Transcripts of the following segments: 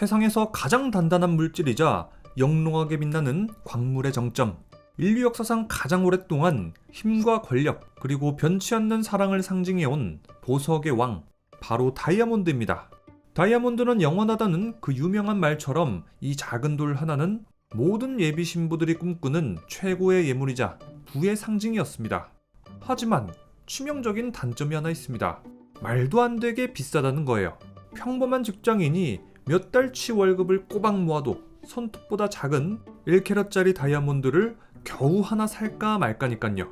세상에서 가장 단단한 물질이자 영롱하게 빛나는 광물의 정점. 인류 역사상 가장 오랫동안 힘과 권력 그리고 변치 않는 사랑을 상징해온 보석의 왕 바로 다이아몬드입니다. 다이아몬드는 영원하다는 그 유명한 말처럼 이 작은 돌 하나는 모든 예비 신부들이 꿈꾸는 최고의 예물이자 부의 상징이었습니다. 하지만 치명적인 단점이 하나 있습니다. 말도 안 되게 비싸다는 거예요. 평범한 직장인이 몇 달치 월급을 꼬박 모아도 손톱보다 작은 1캐럿짜리 다이아몬드를 겨우 하나 살까 말까니깐요.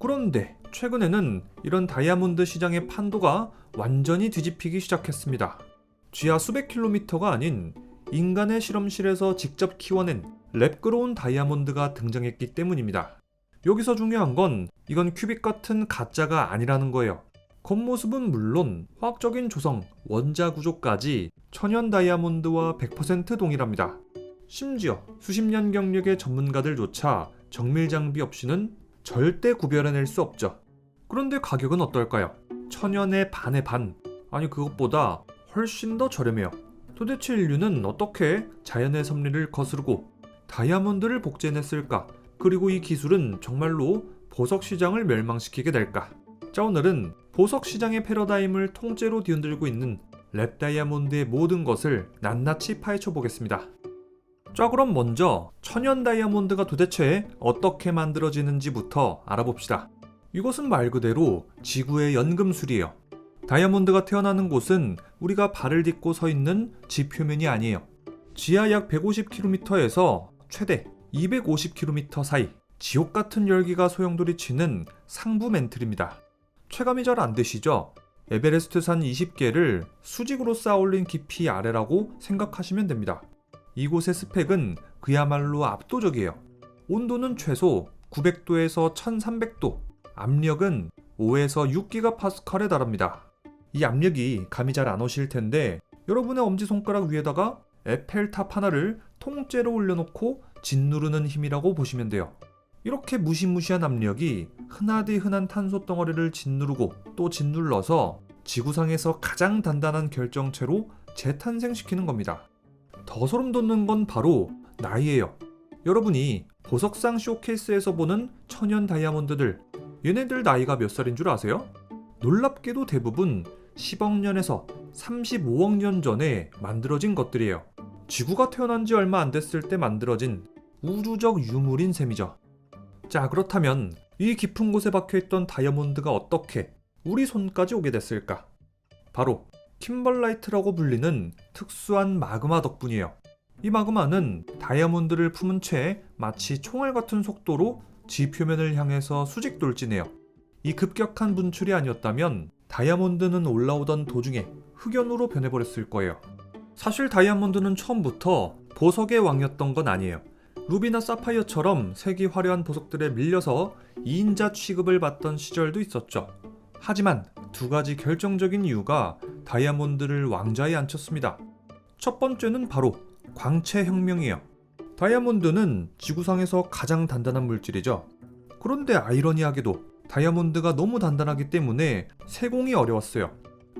그런데 최근에는 이런 다이아몬드 시장의 판도가 완전히 뒤집히기 시작했습니다. 지하 수백 킬로미터가 아닌 인간의 실험실에서 직접 키워낸 랩그로운 다이아몬드가 등장했기 때문입니다. 여기서 중요한 건 이건 큐빅 같은 가짜가 아니라는 거예요. 겉모습은 물론 화학적인 조성, 원자 구조까지 천연 다이아몬드와 100% 동일합니다. 심지어 수십 년 경력의 전문가들조차 정밀 장비 없이는 절대 구별해낼 수 없죠. 그런데 가격은 어떨까요? 천연의 반의 반, 아니 그것보다 훨씬 더 저렴해요. 도대체 인류는 어떻게 자연의 섭리를 거스르고 다이아몬드를 복제해냈을까? 그리고 이 기술은 정말로 보석 시장을 멸망시키게 될까? 자 오늘은 보석 시장의 패러다임을 통째로 뒤흔들고 있는 랩 다이아몬드의 모든 것을 낱낱이 파헤쳐 보겠습니다. 자 그럼 먼저 천연 다이아몬드가 도대체 어떻게 만들어지는지부터 알아봅시다. 이것은 말 그대로 지구의 연금술이에요. 다이아몬드가 태어나는 곳은 우리가 발을 딛고 서 있는 지 표면이 아니에요. 지하 약 150km에서 최대 250km 사이 지옥 같은 열기가 소용돌이 치는 상부 멘틀입니다. 체감이 잘 안 되시죠? 에베레스트 산 20개를 수직으로 쌓아 올린 깊이 아래라고 생각하시면 됩니다. 이곳의 스펙은 그야말로 압도적이에요. 온도는 최소 900도에서 1300도, 압력은 5에서 6기가파스칼에 달합니다. 이 압력이 감이 잘 안 오실 텐데 여러분의 엄지손가락 위에다가 에펠탑 하나를 통째로 올려놓고 짓누르는 힘이라고 보시면 돼요. 이렇게 무시무시한 압력이 흔하디 흔한 탄소 덩어리를 짓누르고 또 짓눌러서 지구상에서 가장 단단한 결정체로 재탄생시키는 겁니다. 더 소름 돋는 건 바로 나이예요. 여러분이 보석상 쇼케이스에서 보는 천연 다이아몬드들, 얘네들 나이가 몇 살인 줄 아세요? 놀랍게도 대부분 10억 년에서 35억 년 전에 만들어진 것들이에요. 지구가 태어난 지 얼마 안 됐을 때 만들어진 우주적 유물인 셈이죠. 자, 그렇다면 이 깊은 곳에 박혀있던 다이아몬드가 어떻게 우리 손까지 오게 됐을까? 바로 킴벌라이트라고 불리는 특수한 마그마 덕분이에요. 이 마그마는 다이아몬드를 품은 채 마치 총알 같은 속도로 지 표면을 향해서 수직 돌진해요. 이 급격한 분출이 아니었다면 다이아몬드는 올라오던 도중에 흑연으로 변해버렸을 거예요. 사실 다이아몬드는 처음부터 보석의 왕이었던 건 아니에요. 루비나 사파이어처럼 색이 화려한 보석들에 밀려서 2인자 취급을 받던 시절도 있었죠. 하지만 두 가지 결정적인 이유가 다이아몬드를 왕좌에 앉혔습니다. 첫 번째는 바로 광채 혁명이에요. 다이아몬드는 지구상에서 가장 단단한 물질이죠. 그런데 아이러니하게도 다이아몬드가 너무 단단하기 때문에 세공이 어려웠어요.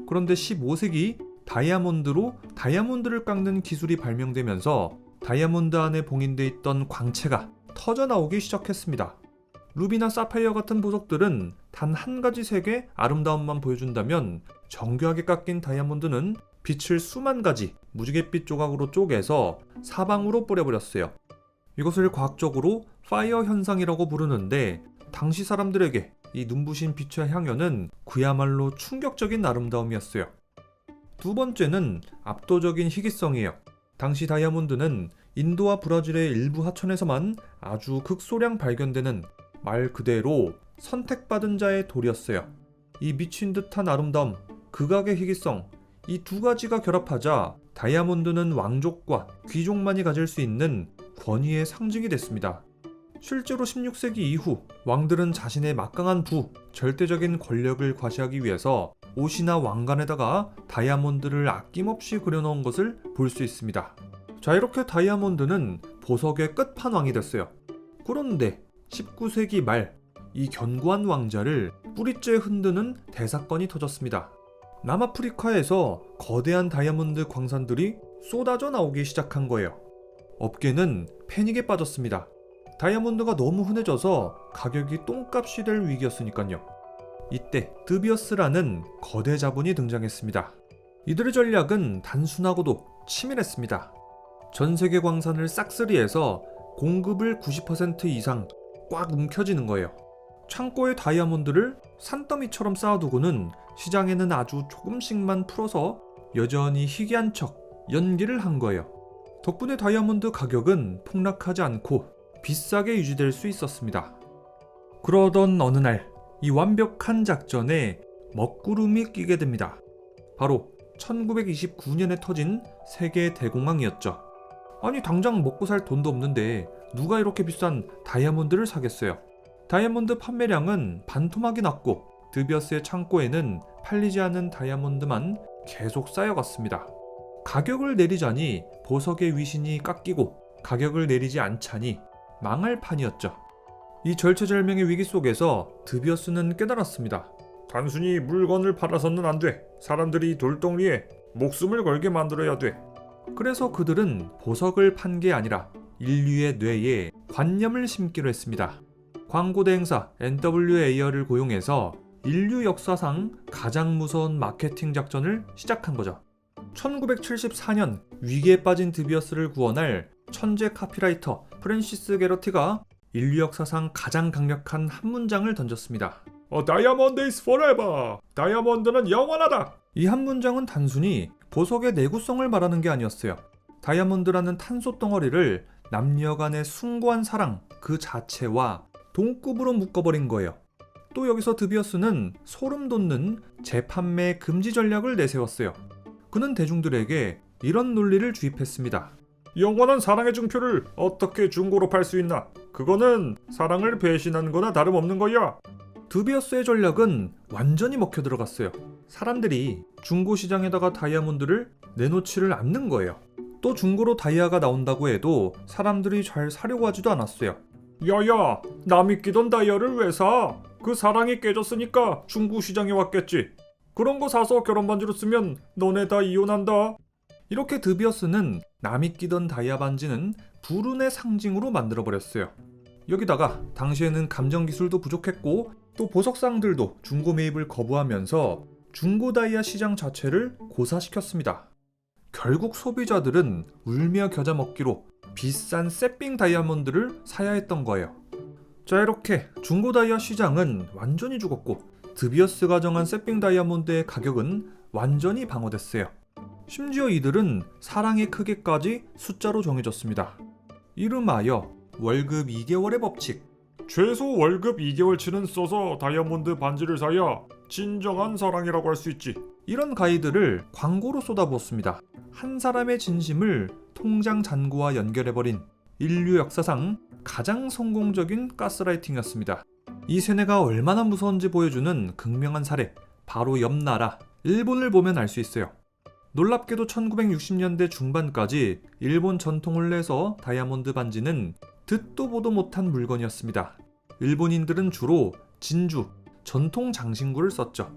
그런데 15세기 다이아몬드로 다이아몬드를 깎는 기술이 발명되면서 다이아몬드 안에 봉인돼 있던 광채가 터져 나오기 시작했습니다. 루비나 사파이어 같은 보석들은 단 한 가지 색의 아름다움만 보여준다면 정교하게 깎인 다이아몬드는 빛을 수만 가지 무지갯빛 조각으로 쪼개서 사방으로 뿌려버렸어요. 이것을 과학적으로 파이어 현상이라고 부르는데 당시 사람들에게 이 눈부신 빛의 향연은 그야말로 충격적인 아름다움이었어요. 두 번째는 압도적인 희귀성이에요. 당시 다이아몬드는 인도와 브라질의 일부 하천에서만 아주 극소량 발견되는 말 그대로 선택받은 자의 돌이었어요. 이 미친 듯한 아름다움, 극악의 희귀성, 이 두 가지가 결합하자 다이아몬드는 왕족과 귀족만이 가질 수 있는 권위의 상징이 됐습니다. 실제로 16세기 이후 왕들은 자신의 막강한 부, 절대적인 권력을 과시하기 위해서 옷이나 왕관에다가 다이아몬드를 아낌없이 그려놓은 것을 볼 수 있습니다. 자, 이렇게 다이아몬드는 보석의 끝판왕이 됐어요. 그런데 19세기 말, 이 견고한 왕자를 뿌리째 흔드는 대사건이 터졌습니다. 남아프리카에서 거대한 다이아몬드 광산들이 쏟아져 나오기 시작한 거예요. 업계는 패닉에 빠졌습니다. 다이아몬드가 너무 흔해져서 가격이 똥값이 될 위기였으니까요. 이때 드비어스라는 거대 자본이 등장했습니다. 이들의 전략은 단순하고도 치밀했습니다. 전 세계 광산을 싹쓸이해서 공급을 90% 이상 꽉 움켜쥐는 거예요. 창고에 다이아몬드를 산더미처럼 쌓아두고는 시장에는 아주 조금씩만 풀어서 여전히 희귀한 척 연기를 한 거예요. 덕분에 다이아몬드 가격은 폭락하지 않고 비싸게 유지될 수 있었습니다. 그러던 어느 날, 이 완벽한 작전에 먹구름이 끼게 됩니다. 바로 1929년에 터진 세계 대공황이었죠. 아니, 당장 먹고 살 돈도 없는데 누가 이렇게 비싼 다이아몬드를 사겠어요? 다이아몬드 판매량은 반토막이 났고 드비어스의 창고에는 팔리지 않은 다이아몬드만 계속 쌓여갔습니다. 가격을 내리자니 보석의 위신이 깎이고 가격을 내리지 않자니 망할 판이었죠. 이 절체절명의 위기 속에서 드비어스는 깨달았습니다. 단순히 물건을 팔아서는 안 돼. 사람들이 돌덩이에 목숨을 걸게 만들어야 돼. 그래서 그들은 보석을 판 게 아니라 인류의 뇌에 관념을 심기로 했습니다. 광고 대 행사 NWA를 고용해서 인류 역사상 가장 무서운 마케팅 작전을 시작한 거죠. 1974년 위기에 빠진 드비어스를 구원할 천재 카피라이터 프랜시스 게러티가 인류 역사상 가장 강력한 한 문장을 던졌습니다. 어, 다이아몬드 is forever. 다이아몬드는 영원하다. 이 한 문장은 단순히 보석의 내구성을 말하는 게 아니었어요. 다이아몬드라는 탄소 덩어리를 남녀 간의 숭고한 사랑 그 자체와 동급으로 묶어버린 거예요. 또 여기서 드비어스는 소름 돋는 재판매 금지 전략을 내세웠어요. 그는 대중들에게 이런 논리를 주입했습니다. 영원한 사랑의 증표를 어떻게 중고로 팔 수 있나? 그거는 사랑을 배신한 거나 다름없는 거야. 드비어스의 전략은 완전히 먹혀 들어갔어요. 사람들이 중고 시장에다가 다이아몬드를 내놓지를 않는 거예요. 또 중고로 다이아가 나온다고 해도 사람들이 잘 사려고 하지도 않았어요. 야야, 남이 끼던 다이아를 왜 사? 그 사랑이 깨졌으니까 중고 시장에 왔겠지. 그런 거 사서 결혼 반지로 쓰면 너네 다 이혼한다. 이렇게 드비어스는 남이 끼던 다이아 반지는 불운의 상징으로 만들어버렸어요. 여기다가 당시에는 감정 기술도 부족했고 또 보석상들도 중고 매입을 거부하면서 중고 다이아 시장 자체를 고사시켰습니다. 결국 소비자들은 울며 겨자 먹기로 비싼 새삥 다이아몬드를 사야 했던 거예요. 자 이렇게 중고 다이아 시장은 완전히 죽었고 드비어스가 정한 새삥 다이아몬드의 가격은 완전히 방어됐어요. 심지어 이들은 사랑의 크기까지 숫자로 정해졌습니다. 이름하여 월급 2개월의 법칙. 최소 월급 2개월치는 써서 다이아몬드 반지를 사야 진정한 사랑이라고 할 수 있지. 이런 가이드를 광고로 쏟아부었습니다. 한 사람의 진심을 통장 잔고와 연결해버린 인류 역사상 가장 성공적인 가스라이팅이었습니다. 이 세뇌가 얼마나 무서운지 보여주는 극명한 사례, 바로 옆 나라, 일본을 보면 알 수 있어요. 놀랍게도 1960년대 중반까지 일본 전통을 내서 다이아몬드 반지는 듣도 보도 못한 물건이었습니다. 일본인들은 주로 진주, 전통 장신구를 썼죠.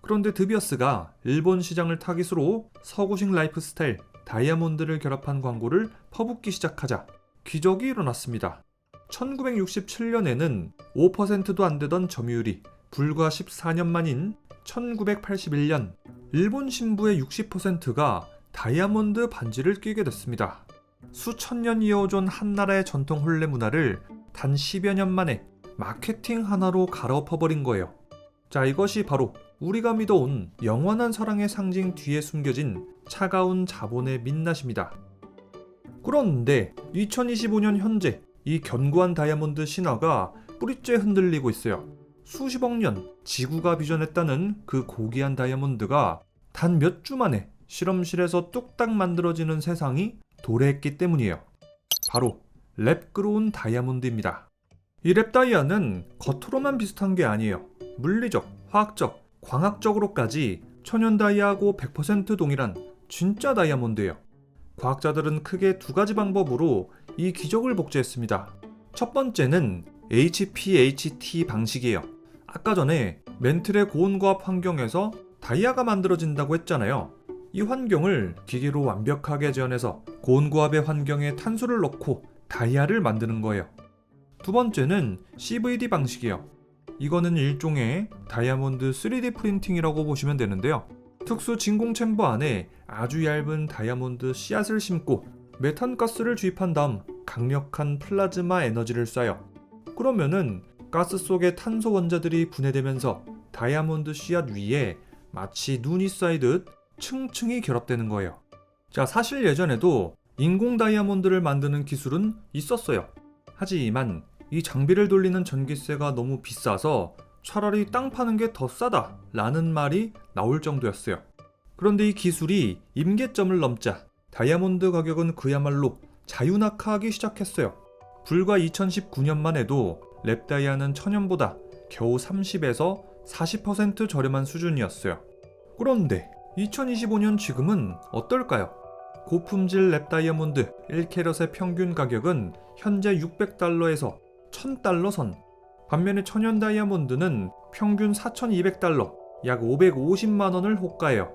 그런데 드비어스가 일본 시장을 타깃으로 서구식 라이프 스타일, 다이아몬드를 결합한 광고를 퍼붓기 시작하자 기적이 일어났습니다. 1967년에는 5%도 안 되던 점유율이 불과 14년 만인 1981년 일본 신부의 60%가 다이아몬드 반지를 끼게 됐습니다. 수천 년 이어온 한 나라의 전통 혼례 문화를 단 10여 년 만에 마케팅 하나로 갈아엎어버린 거예요. 자, 이것이 바로 우리가 믿어온 영원한 사랑의 상징 뒤에 숨겨진 차가운 자본의 민낯입니다. 그런데 2025년 현재 이 견고한 다이아몬드 신화가 뿌리째 흔들리고 있어요. 수십억 년 지구가 빚어냈다는 그 고귀한 다이아몬드가 단 몇 주 만에 실험실에서 뚝딱 만들어지는 세상이 도래했기 때문이에요. 바로 랩그로운 다이아몬드입니다. 이 랩다이아는 겉으로만 비슷한 게 아니에요. 물리적, 화학적, 광학적으로까지 천연 다이아하고 100% 동일한 진짜 다이아몬드예요. 과학자들은 크게 두 가지 방법으로 이 기적을 복제했습니다. 첫 번째는 HPHT 방식이에요. 아까 전에 멘틀의 고온과학 환경에서 다이아가 만들어진다고 했잖아요. 이 환경을 기계로 완벽하게 재현해서 고온고압의 환경에 탄소를 넣고 다이아를 만드는 거예요. 두 번째는 CVD 방식이에요. 이거는 일종의 다이아몬드 3D 프린팅이라고 보시면 되는데요. 특수 진공 챔버 안에 아주 얇은 다이아몬드 씨앗을 심고 메탄가스를 주입한 다음 강력한 플라즈마 에너지를 쏴요. 그러면은 가스 속의 탄소 원자들이 분해되면서 다이아몬드 씨앗 위에 마치 눈이 쌓이듯 층층이 결합되는 거예요. 자, 사실 예전에도 인공 다이아몬드를 만드는 기술은 있었어요. 하지만 이 장비를 돌리는 전기세가 너무 비싸서 차라리 땅 파는 게 더 싸다 라는 말이 나올 정도였어요. 그런데 이 기술이 임계점을 넘자 다이아몬드 가격은 그야말로 자유낙하하기 시작했어요. 불과 2019년만 해도 랩다이아는 천연보다 겨우 30에서 40% 저렴한 수준이었어요. 그런데 2025년 지금은 어떨까요? 고품질 랩 다이아몬드 1캐럿의 평균 가격은 현재 600달러에서 1000달러 선. 반면에 천연 다이아몬드는 평균 4200달러, 약 550만 원을 호가해요.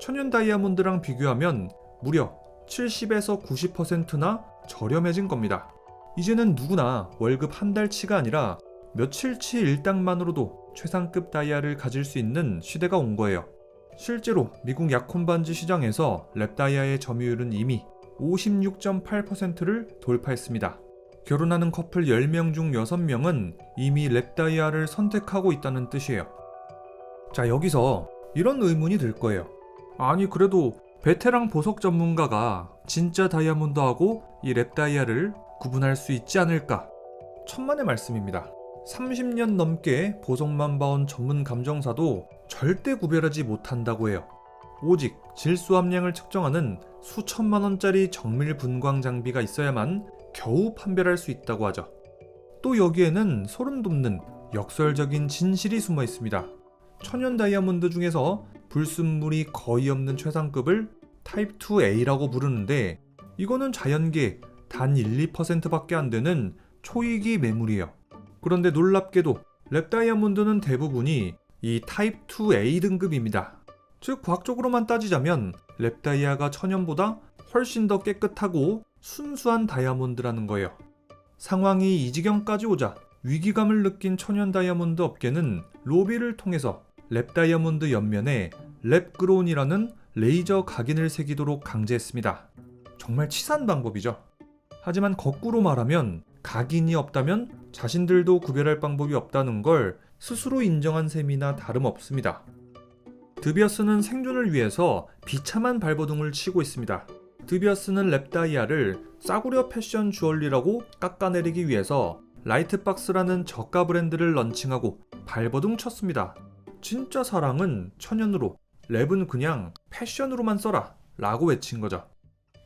천연 다이아몬드랑 비교하면 무려 70에서 90%나 저렴해진 겁니다. 이제는 누구나 월급 한 달치가 아니라 며칠치 일당만으로도 최상급 다이아를 가질 수 있는 시대가 온 거예요. 실제로 미국 약혼 반지 시장에서 랩 다이아의 점유율은 이미 56.8%를 돌파했습니다. 결혼하는 커플 10명 중 6명은 이미 랩 다이아를 선택하고 있다는 뜻이에요. 자, 여기서 이런 의문이 들 거예요. 아니, 그래도 베테랑 보석 전문가가 진짜 다이아몬드하고 이 랩 다이아를 구분할 수 있지 않을까? 천만의 말씀입니다. 30년 넘게 보석만 봐온 전문 감정사도 절대 구별하지 못한다고 해요. 오직 질소 함량을 측정하는 수천만 원짜리 정밀 분광 장비가 있어야만 겨우 판별할 수 있다고 하죠. 또 여기에는 소름 돋는 역설적인 진실이 숨어 있습니다. 천연 다이아몬드 중에서 불순물이 거의 없는 최상급을 타입 2A라고 부르는데 이거는 자연계 단 1, 2%밖에 안 되는 초이기 매물이에요. 그런데 놀랍게도 랩 다이아몬드는 대부분이 이 타입 2A 등급입니다. 즉 과학적으로만 따지자면 랩 다이아가 천연보다 훨씬 더 깨끗하고 순수한 다이아몬드라는 거예요. 상황이 이 지경까지 오자 위기감을 느낀 천연 다이아몬드 업계는 로비를 통해서 랩 다이아몬드 옆면에 랩그론이라는 레이저 각인을 새기도록 강제했습니다. 정말 치사한 방법이죠. 하지만 거꾸로 말하면 각인이 없다면 자신들도 구별할 방법이 없다는 걸 스스로 인정한 셈이나 다름없습니다. 드비어스는 생존을 위해서 비참한 발버둥을 치고 있습니다. 드비어스는 랩다이아를 싸구려 패션 주얼리라고 깎아내리기 위해서 라이트박스라는 저가 브랜드를 런칭하고 발버둥 쳤습니다. 진짜 사랑은 천연으로, 랩은 그냥 패션으로만 써라 라고 외친 거죠.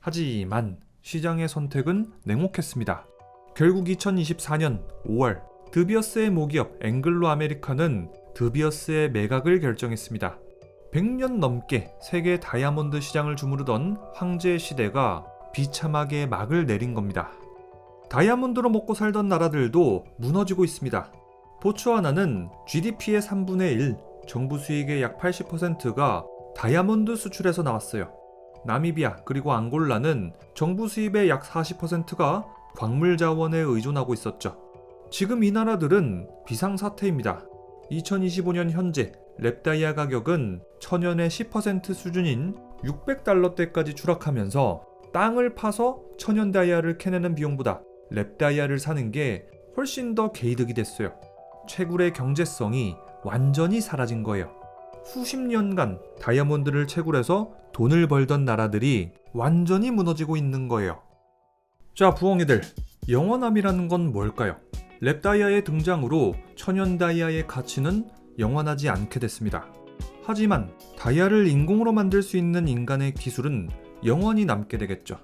하지만 시장의 선택은 냉혹했습니다. 결국 2024년 5월 드비어스의 모기업 앵글로 아메리카는 드비어스의 매각을 결정했습니다. 100년 넘게 세계 다이아몬드 시장을 주무르던 황제의 시대가 비참하게 막을 내린 겁니다. 다이아몬드로 먹고 살던 나라들도 무너지고 있습니다. 보츠와나는 GDP의 3분의 1, 정부 수익의 약 80%가 다이아몬드 수출에서 나왔어요. 나미비아 그리고 앙골라는 정부 수입의 약 40%가 광물 자원에 의존하고 있었죠. 지금 이 나라들은 비상사태입니다. 2025년 현재 랩다이아 가격은 천연의 10% 수준인 600달러대까지 추락하면서 땅을 파서 천연 다이아를 캐내는 비용보다 랩다이아를 사는 게 훨씬 더 개이득이 됐어요. 채굴의 경제성이 완전히 사라진 거예요. 수십 년간 다이아몬드를 채굴해서 돈을 벌던 나라들이 완전히 무너지고 있는 거예요. 자, 부엉이들. 영원함이라는 건 뭘까요? 랩다이아의 등장으로 천연 다이아의 가치는 영원하지 않게 됐습니다. 하지만 다이아를 인공으로 만들 수 있는 인간의 기술은 영원히 남게 되겠죠.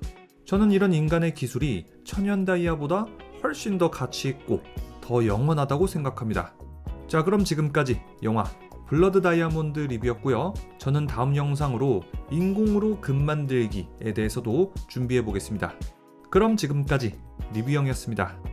저는 이런 인간의 기술이 천연 다이아보다 훨씬 더 가치 있고 더 영원하다고 생각합니다. 자, 그럼 지금까지 영화 블러드 다이아몬드 리뷰였고요. 저는 다음 영상으로 인공으로 금 만들기에 대해서도 준비해 보겠습니다. 그럼 지금까지 리뷰형이었습니다.